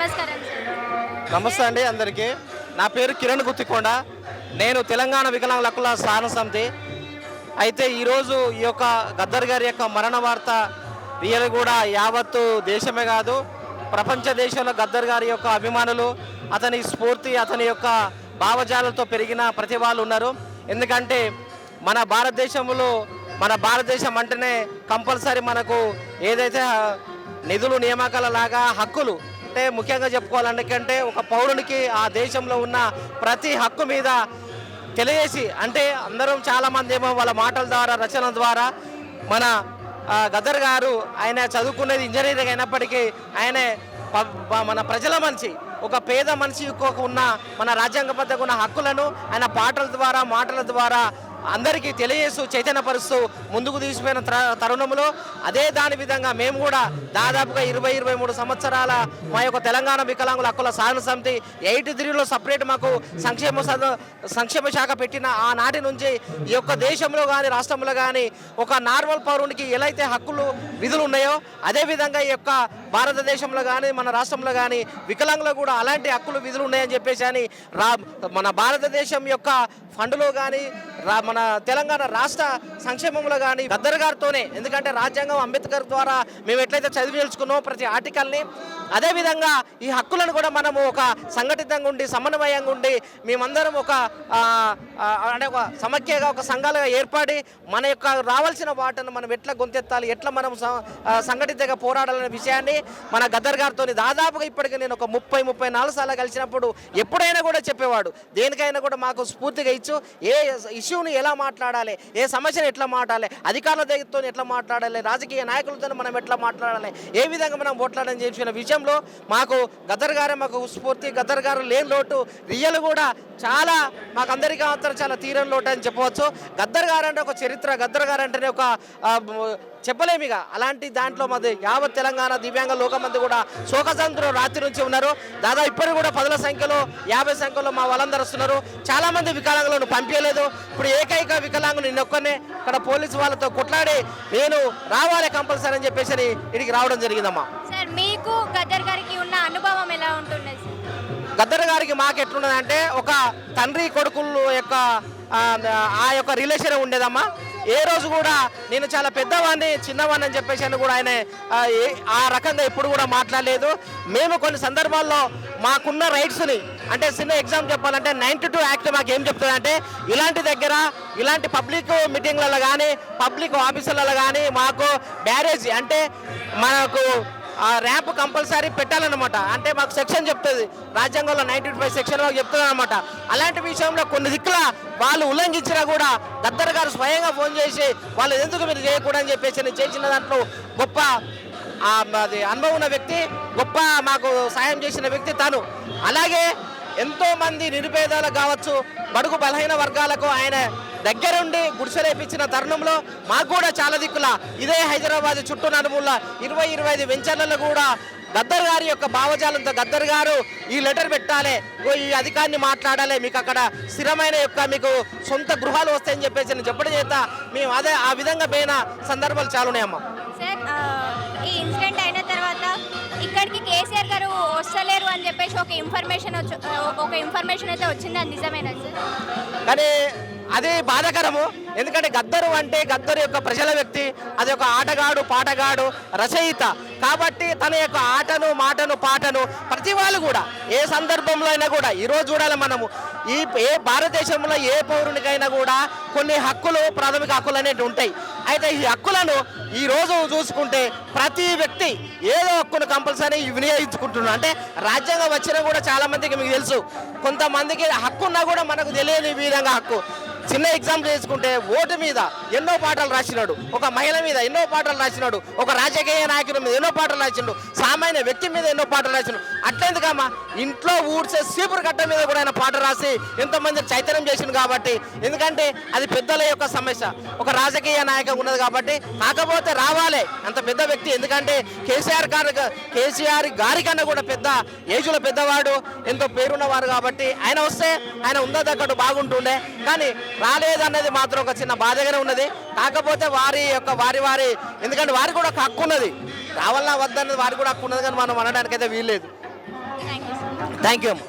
నమస్కారం నమస్తే అండి అందరికీ. నా పేరు కిరణ్ గుత్తికొండ. నేను తెలంగాణ వికలాంగుల హక్కుల స్థాన సమితి. అయితే ఈరోజు ఈ యొక్క గద్దర్ గారి యొక్క మరణ వార్త రియల్ కూడా యావత్తు దేశమే కాదు ప్రపంచ దేశంలో గద్దర్ గారి యొక్క అభిమానులు అతని స్ఫూర్తి అతని యొక్క భావజాలతో పెరిగిన ప్రతి వాళ్ళు ఉన్నారు. ఎందుకంటే మన భారతదేశంలో మన భారతదేశం అంటేనే కంపల్సరీ మనకు ఏదైతే నిధులు నియామకాల లాగా హక్కులు అంటే ముఖ్యంగా చెప్పుకోవాలంటే ఒక పౌరునికి ఆ దేశంలో ఉన్న ప్రతి హక్కు మీద తెలియజేసి అంటే అందరం చాలామంది ఏమో వాళ్ళ మాటల ద్వారా రచన ద్వారా మన గదర్ గారు ఆయన చదువుకునేది ఇంజనీరింగ్ అయినప్పటికీ ఆయన మన ప్రజల మనిషి ఒక పేద మనిషి ఉన్న మన రాజ్యాంగబద్ధంగా ఉన్న హక్కులను ఆయన పాటల ద్వారా మాటల ద్వారా అందరికీ తెలియజేస్తూ చైతన్యపరుస్తూ ముందుకు తీసిపోయిన తరుణంలో అదే దాని విధంగా మేము కూడా దాదాపుగా ఇరవై ఇరవై మూడు సంవత్సరాల మా యొక్క తెలంగాణ వికలాంగుల హక్కుల సాధన సమితి ఎయిటీ త్రీలో సపరేట్ మాకు సంక్షేమ సంక్షేమ శాఖ పెట్టిన ఆనాటి నుంచి ఈ యొక్క దేశంలో కానీ రాష్ట్రంలో కానీ ఒక నార్మల్ పౌరునికి ఎలా అయితే హక్కులు విధులు ఉన్నాయో అదేవిధంగా ఈ యొక్క భారతదేశంలో కానీ మన రాష్ట్రంలో కానీ వికలాంగులు కూడా అలాంటి హక్కులు విధులు ఉన్నాయని చెప్పేసి అని రా మన భారతదేశం యొక్క ఫండ్లో కానీ రా మన తెలంగాణ రాష్ట్ర సంక్షేమంలో కానీ గద్దర్ గారితోనే ఎందుకంటే రాజ్యాంగం అంబేద్కర్ ద్వారా మేము ఎట్లయితే చదివి తెలుసుకున్నామో ప్రతి ఆర్టికల్ని అదేవిధంగా ఈ హక్కులను కూడా మనము ఒక సంఘటితంగా ఉండి సమన్వయంగా ఉండి మేమందరం ఒక అంటే ఒక సమైక్యగా ఒక సంఘాలుగా ఏర్పడి మన యొక్క రావాల్సిన వాటను మనం ఎట్లా గొంతెత్తాలి ఎట్లా మనం సంఘటితగా సంఘటితంగా పోరాడాలనే విషయాన్ని మన గద్దర్ గారితో దాదాపుగా ఇప్పటికి నేను ఒక ముప్పై ముప్పై నాలుగు సార్లు కలిసినప్పుడు ఎప్పుడైనా కూడా చెప్పేవాడు. దేనికైనా కూడా మాకు స్ఫూర్తిగా ఇచ్చు. ఏ ఇష్యూని ఎలా మాట్లాడాలి? ఏ సమస్యను ఎట్లా మాట్లాడాలి? అధికారుల దగ్గరతో ఎట్లా మాట్లాడాలి? రాజకీయ నాయకులతో మనం ఎట్లా మాట్లాడాలి? ఏ విధంగా మనం పోట్లాడని చెప్పిన విషయంలో మాకు గద్దర్ గారే మాకు స్ఫూర్తి గద్దర్ గారు లేని లోటు రియల్ కూడా చాలా మాకు అందరికీ మాత్రం చాలా తీరం లోటు అని చెప్పవచ్చు. గద్దర్ గారు అంటే ఒక చరిత్ర గద్దర్ గారు అంటేనే ఒక చెప్పలేమిగా అలాంటి దాంట్లో మాది యావత్ తెలంగాణ దివ్యాంగ లోకం మంది కూడా శోకసంతులు రాత్రి నుంచి ఉన్నారు. దాదాపు ఇప్పటికి కూడా పదుల సంఖ్యలో యాభై సంఖ్యలో మా వాళ్ళందరూ వస్తున్నారు. చాలామంది వికలాంగులను పంపించలేదు. ఇప్పుడు ఏకైక వికలాంగులు నిన్నొక్కనే ఇక్కడ పోలీసు వాళ్ళతో కొట్లాడి నేను రావాలి కంపల్సరీ అని చెప్పేసి అని ఇక్కడికి రావడం జరిగిందమ్మా. సార్ మీకు గద్దర్ గారికి ఉన్న అనుభవం ఎలా ఉంటుంది గద్దర్ గారికి మాకు ఎట్లున్నదంటే ఒక తండ్రి కొడుకుల యొక్క ఆ, యొక్క రిలేషన్ ఉండేదమ్మా. ఏ రోజు కూడా నేను చాలా పెద్దవాడిని చిన్నవాడిని అని చెప్పేసి అని కూడా ఆయన ఆ, ఆ రకంగా ఎప్పుడు కూడా మాట్లాడలేదు. మేము కొన్ని సందర్భాల్లో మాకున్న రైట్స్ని అంటే చిన్న ఎగ్జామ్ చెప్పాలంటే నైన్టీ టూ యాక్ట్ మాకు ఏం చెప్తుందంటే ఇలాంటి దగ్గర ఇలాంటి పబ్లిక్ మీటింగ్లలో కానీ పబ్లిక్ ఆఫీసులలో కానీ మాకు బ్యారేజ్ అంటే మనకు ఆ ర్యాప్ కంపల్సరీ పెట్టాలన్నమాట. అంటే మాకు సెక్షన్ చెప్తుంది. రాజ్యాంగంలో నైన్టీ ఫైవ్ సెక్షన్ మాకు చెప్తుంది అనమాట అలాంటి విషయంలో కొన్ని దిక్కుల వాళ్ళు ఉల్లంఘించినా కూడా గద్దర్ గారు స్వయంగా ఫోన్ చేసి వాళ్ళు ఎందుకు మీరు చేయకూడదని చెప్పేసి నేను చేసిన దాంట్లో గొప్ప అది అనుభవం ఉన్న వ్యక్తి గొప్ప మాకు సాయం చేసిన వ్యక్తి తను. అలాగే ఎంతో మంది నిరుపేదలకు కావచ్చు బడుగు బలహీన వర్గాలకు ఆయన దగ్గరుండి గుడిసెలేపించిన తరుణంలో మాకు కూడా చాలా దిక్కుల. ఇదే హైదరాబాద్ చుట్టూ నలుమూల ఇరవై ఇరవై ఐదు వెంచర్లలో కూడా గద్దర్ గారి యొక్క భావజాలంతో గద్దర్ గారు ఈ లెటర్ పెట్టాలి ఈ అధికారిని మాట్లాడాలి మీకు అక్కడ స్థిరమైన యొక్క మీకు సొంత గృహాలు వస్తాయని చెప్పేసి నేను చెప్పడం చేత మేము అదే ఆ విధంగా పోయిన సందర్భాలు చాలా ఉన్నాయమ్మా సార్ ఈ ఇన్సిడెంట్ అయిన తర్వాత ఇక్కడికి కేసీఆర్ గారు వస్తలేరు అని చెప్పేసి ఒక ఇన్ఫర్మేషన్ ఒక ఇన్ఫర్మేషన్ అయితే వచ్చింది అది నిజమేనా సార్? కానీ అది బాధాకరము. ఎందుకంటే గద్దరు అంటే గద్దరు యొక్క ప్రజల వ్యక్తి అది ఒక ఆటగాడు పాటగాడు రచయిత. కాబట్టి తన యొక్క ఆటను మాటను పాటను ప్రతి వాళ్ళు కూడా ఏ సందర్భంలో అయినా కూడా ఈరోజు చూడాలి మనము ఈ ఏ భారతదేశంలో ఏ పౌరునికైనా కూడా కొన్ని హక్కులు ప్రాథమిక హక్కులు అనేవి ఉంటాయి. అయితే ఈ హక్కులను ఈ రోజు చూసుకుంటే ప్రతి వ్యక్తి ఏదో హక్కును కంపల్సరీ వినియోగించుకుంటున్నాడు. అంటే రాజ్యాంగం వచ్చినా కూడా చాలా మందికి మీకు తెలుసు కొంతమందికి హక్కు ఉన్నా కూడా మనకు తెలియని విధంగా హక్కు. చిన్న ఎగ్జాంపుల్ చేసుకుంటే ఓటు మీద ఎన్నో పాటలు రాసినాడు. ఒక మహిళ మీద ఎన్నో పాటలు రాసినాడు. ఒక రాజకీయ నాయకుడి మీద ఎన్నో పాటలు రాసిండు. సామాన్య వ్యక్తి మీద ఎన్నో పాటలు రాసిండు. అట్లెందుకమ్మా ఇంట్లో ఊడ్చే సీపురు కట్ట మీద కూడా ఆయన పాట రాసి ఎంతోమంది చైతన్యం చేసిండు కాబట్టి. ఎందుకంటే అది పెద్దల యొక్క సమస్య. ఒక రాజకీయ నాయకం ఉన్నది కాబట్టి కాకపోతే రావాలి. అంత పెద్ద వ్యక్తి. ఎందుకంటే కేసీఆర్ గారు కేసీఆర్ గారి కన్నా కూడా పెద్ద ఏజ్లో పెద్దవాడు ఎంతో పేరున్నవారు కాబట్టి. ఆయన వస్తే ఆయన ఉందా తగ్గట్టు బాగుంటుండే. కానీ రాలేదన్నది మాత్రం ఒక చిన్న బాధగానే ఉన్నది. కాకపోతే వారి యొక్క వారి వారి ఎందుకంటే వారికి కూడా ఒక హక్కు ఉన్నది. రావాలన్నా వద్దన్నది వారికి కూడా హక్కు ఉన్నది కానీ మనం అనడానికి అయితే వీల్లేదు. Thank you sir thank you అమ్మ.